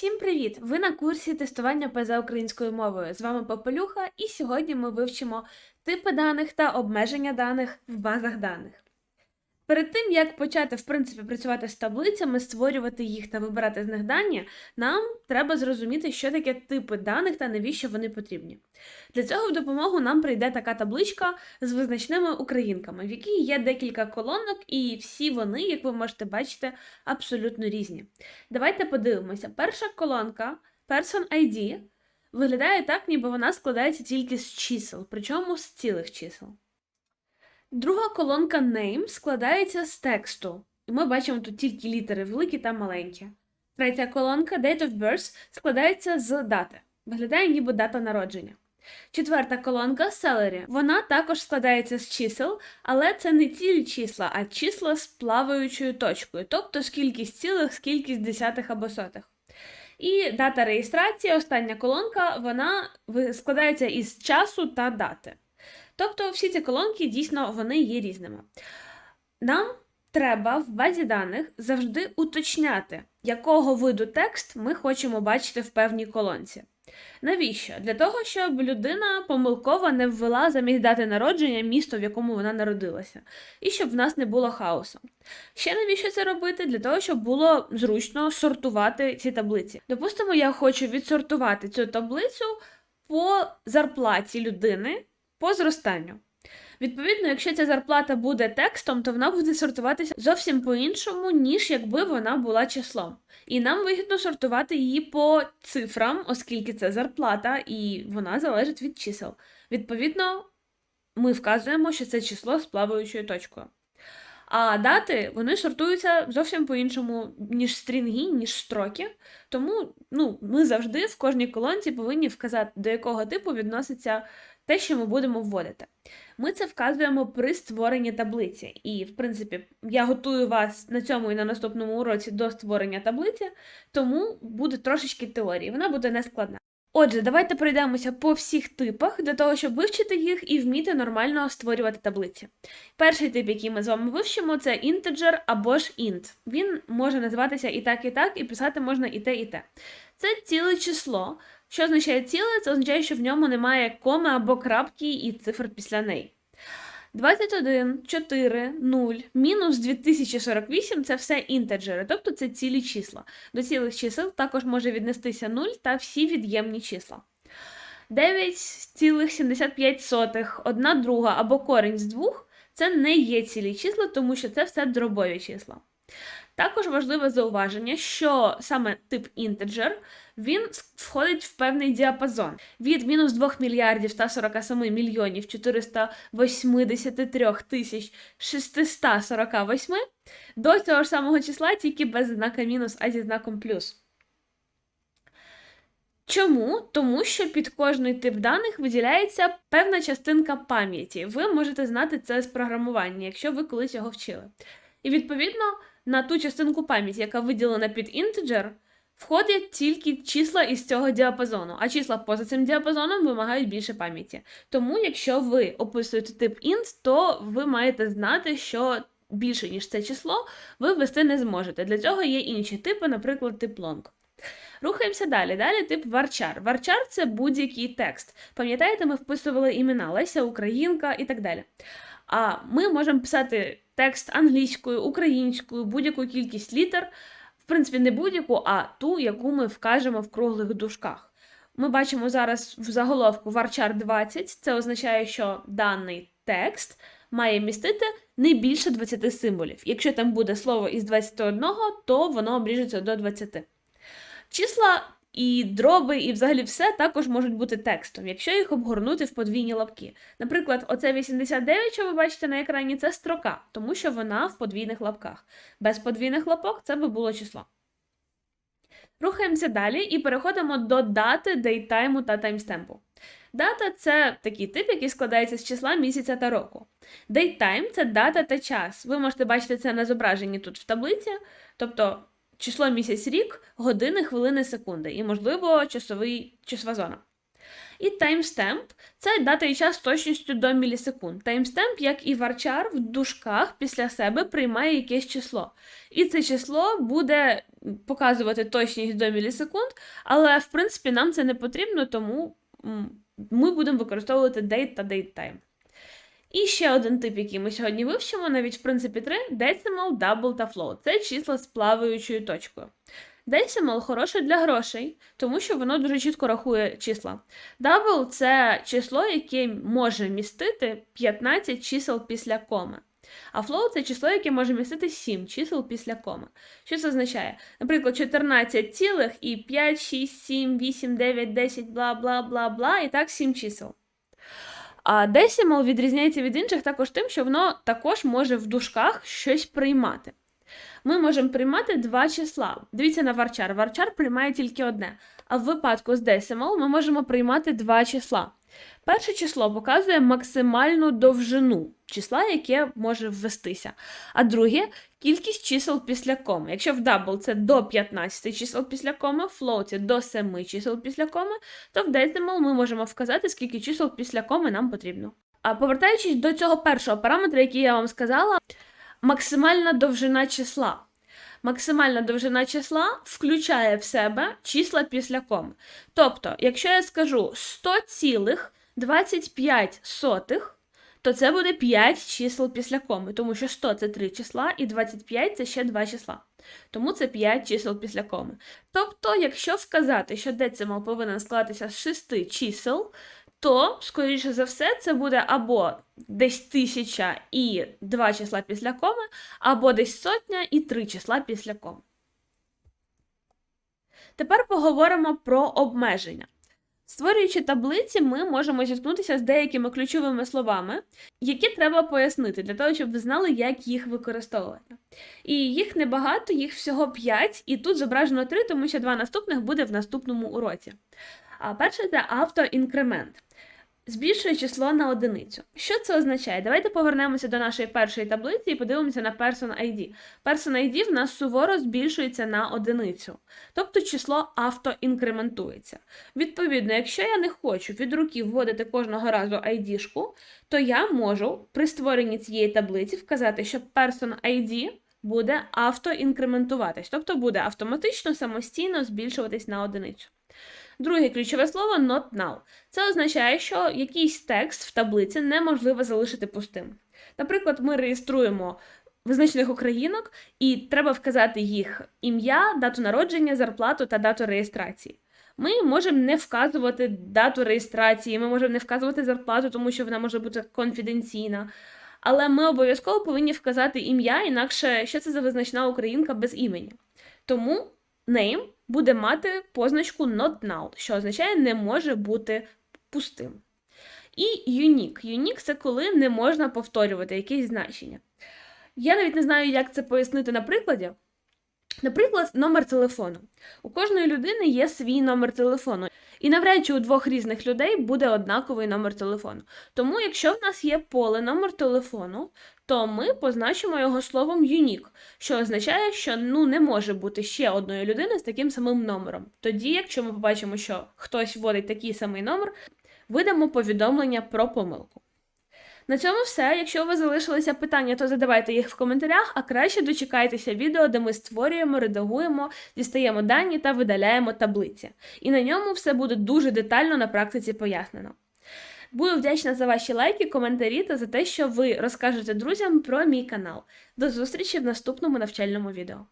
Всім привіт! Ви на курсі тестування ПЗ українською мовою. З вами Попелюха, і сьогодні ми вивчимо типи даних та обмеження даних в базах даних. Перед тим, як почати, в принципі, працювати з таблицями, створювати їх та вибирати з них дані, нам треба зрозуміти, що таке типи даних та навіщо вони потрібні. Для цього в допомогу нам прийде така табличка з визначними українками, в якій є декілька колонок, і всі вони, як ви можете бачити, абсолютно різні. Давайте подивимося. Перша колонка Person ID виглядає так, ніби вона складається тільки з чисел, причому з цілих чисел. Друга колонка Name складається з тексту, і ми бачимо тут тільки літери великі та маленькі. Третя колонка Date of Birth складається з дати. Виглядає ніби дата народження. Четверта колонка Salary. Вона також складається з чисел, але це не цілі числа, а числа з плаваючою точкою, тобто з кількість цілих, з десятих або сотих. І дата реєстрації, остання колонка, вона складається із часу та дати. Тобто всі ці колонки дійсно вони є різними. Нам треба в базі даних завжди уточняти, якого виду текст ми хочемо бачити в певній колонці. Навіщо? Для того, щоб людина помилково не ввела замість дати народження місто, в якому вона народилася, і щоб в нас не було хаосу. Ще навіщо це робити? Для того, щоб було зручно сортувати ці таблиці. Допустимо, я хочу відсортувати цю таблицю по зарплаті людини по зростанню. Відповідно, якщо ця зарплата буде текстом, то вона буде сортуватися зовсім по-іншому, ніж якби вона була числом. І нам вигідно сортувати її по цифрам, оскільки це зарплата, і вона залежить від чисел. Відповідно, ми вказуємо, що це число з плаваючою точкою. А дати вони сортуються зовсім по-іншому, ніж стрінги, ніж строки. Тому ну, ми завжди в кожній колонці повинні вказати, до якого типу відноситься те, що ми будемо вводити. Ми це вказуємо при створенні таблиці. І, в принципі, я готую вас на цьому і на наступному уроці до створення таблиці, тому буде трошечки теорії, вона буде нескладна. Отже, давайте пройдемося по всіх типах для того, щоб вивчити їх і вміти нормально створювати таблиці. Перший тип, який ми з вами вивчимо, це інтеджер або ж int. Він може називатися і так, і так, і писати можна і те, і те. Це ціле число. Що означає ціле? Це означає, що в ньому немає коми або крапки і цифр після неї. 21, 4, 0, мінус 2048 це все інтеджери, тобто це цілі числа. До цілих чисел також може віднестися 0 та всі від'ємні числа. 9,75, 1 друга або корінь з двох це не є цілі числа, тому що це все дробові числа. Також важливе зауваження, що саме тип інтеджер він входить в певний діапазон від мінус 2 мільярдів 147 мільйонів 483 тисяч 648 до цього ж самого числа, тільки без знака мінус, а зі знаком плюс. Чому? Тому що під кожний тип даних виділяється певна частинка пам'яті. Ви можете знати це з програмування, якщо ви колись його вчили. І відповідно на ту частинку пам'яті, яка виділена під інтеджер, входять тільки числа із цього діапазону, а числа поза цим діапазоном вимагають більше пам'яті. Тому, якщо ви описуєте тип int, то ви маєте знати, що більше, ніж це число, ви ввести не зможете. Для цього є інші типи, наприклад, тип long. Рухаємося далі. Далі тип varchar. Varchar – це будь-який текст. Пам'ятаєте, ми вписували імена Леся, Українка і так далі. А ми можемо писати текст англійською, українською, будь-яку кількість літер, в принципі, не будь-яку, а ту, яку ми вкажемо в круглих дужках. Ми бачимо зараз в заголовку varchar 20, це означає, що даний текст має містити не більше 20 символів. Якщо там буде слово із 21, то воно обріжеться до 20. Числа і дроби, і взагалі все також можуть бути текстом, якщо їх обгорнути в подвійні лапки. Наприклад, оце 89, що ви бачите на екрані, це строка, тому що вона в подвійних лапках. Без подвійних лапок це би було число. Рухаємося далі і переходимо до дати, дейтайму та таймстемпу. Дата це такий тип, який складається з числа місяця та року. Дейттайм це дата та час. Ви можете бачити це на зображенні тут в таблиці, тобто число місяць рік, години, хвилини, секунди і, можливо, часовий, часова зона. І timestamp – це дата і час з точністю до мілісекунд. Timestamp, як і varchar, в дужках після себе приймає якесь число. І це число буде показувати точність до мілісекунд, але в принципі нам це не потрібно, тому ми будемо використовувати date та datetime. І ще один тип, який ми сьогодні вивчимо, навіть в принципі три decimal, double та float. Це числа з плаваючою точкою. Decimal хороше для грошей, тому що воно дуже чітко рахує числа. Double – це число, яке може містити 15 чисел після коми. А float – це число, яке може містити 7 чисел після коми. Що це означає? Наприклад, 14 цілих і 5, 6, 7, 8, 9, 10, бла, бла, бла, бла, і так 7 чисел. А decimal відрізняється від інших також тим, що воно також може в дужках щось приймати. Ми можемо приймати два числа. Дивіться на варчар. Варчар приймає тільки одне. А в випадку з decimal ми можемо приймати два числа. Перше число показує максимальну довжину числа, яке може ввестися. А друге кількість чисел після коми. Якщо в double це до 15 чисел після коми, в float до 7 чисел після коми, то в decimal ми можемо вказати, скільки чисел після коми нам потрібно. А повертаючись до цього першого параметра, який я вам сказала, максимальна довжина числа. Максимальна довжина числа включає в себе числа після коми. Тобто, якщо я скажу 100,25, то це буде 5 чисел після коми, тому що 100 це 3 числа, і 25 це ще 2 числа. Тому це 5 чисел після коми. Тобто, якщо сказати, що децимал повинен складатися з 6 чисел, то, скоріше за все, це буде або десь тисяча і два числа після коми, або десь сотня і три числа після коми. Тепер поговоримо про обмеження. Створюючи таблиці, ми можемо зіткнутися з деякими ключовими словами, які треба пояснити для того, щоб ви знали, як їх використовувати. І їх небагато, їх всього 5, і тут зображено 3, тому що два наступних буде в наступному уроці. А перше це автоінкремент. Збільшує число на одиницю. Що це означає? Давайте повернемося до нашої першої таблиці і подивимося на Person ID. Person ID в нас суворо збільшується на одиницю, тобто число автоінкрементується. Відповідно, якщо я не хочу від руки вводити кожного разу ID-шку, то я можу при створенні цієї таблиці вказати, що Person ID буде автоінкрементуватись, тобто буде автоматично самостійно збільшуватись на одиницю. Друге ключове слово not null. Це означає, що якийсь текст в таблиці неможливо залишити пустим. Наприклад, ми реєструємо визначених українок, і треба вказати їх ім'я, дату народження, зарплату та дату реєстрації. Ми можемо не вказувати дату реєстрації, ми можемо не вказувати зарплату, тому що вона може бути конфіденційна. Але ми обов'язково повинні вказати ім'я, інакше що це за визначна українка без імені. Тому name буде мати позначку not null, що означає не може бути пустим. І unique. Unique – це коли не можна повторювати якесь значення. Я навіть не знаю, як це пояснити на прикладі. Наприклад, номер телефону. У кожної людини є свій номер телефону, і навряд чи у двох різних людей буде однаковий номер телефону. Тому, якщо в нас є поле номер телефону, то ми позначимо його словом unique, що означає, що ну не може бути ще одної людини з таким самим номером. Тоді, якщо ми побачимо, що хтось вводить такий самий номер, видамо повідомлення про помилку. На цьому все. Якщо у вас залишилися питання, то задавайте їх в коментарях, а краще дочекайтеся відео, де ми створюємо, редагуємо, дістаємо дані та видаляємо таблиці. І на ньому все буде дуже детально на практиці пояснено. Буду вдячна за ваші лайки, коментарі та за те, що ви розкажете друзям про мій канал. До зустрічі в наступному навчальному відео.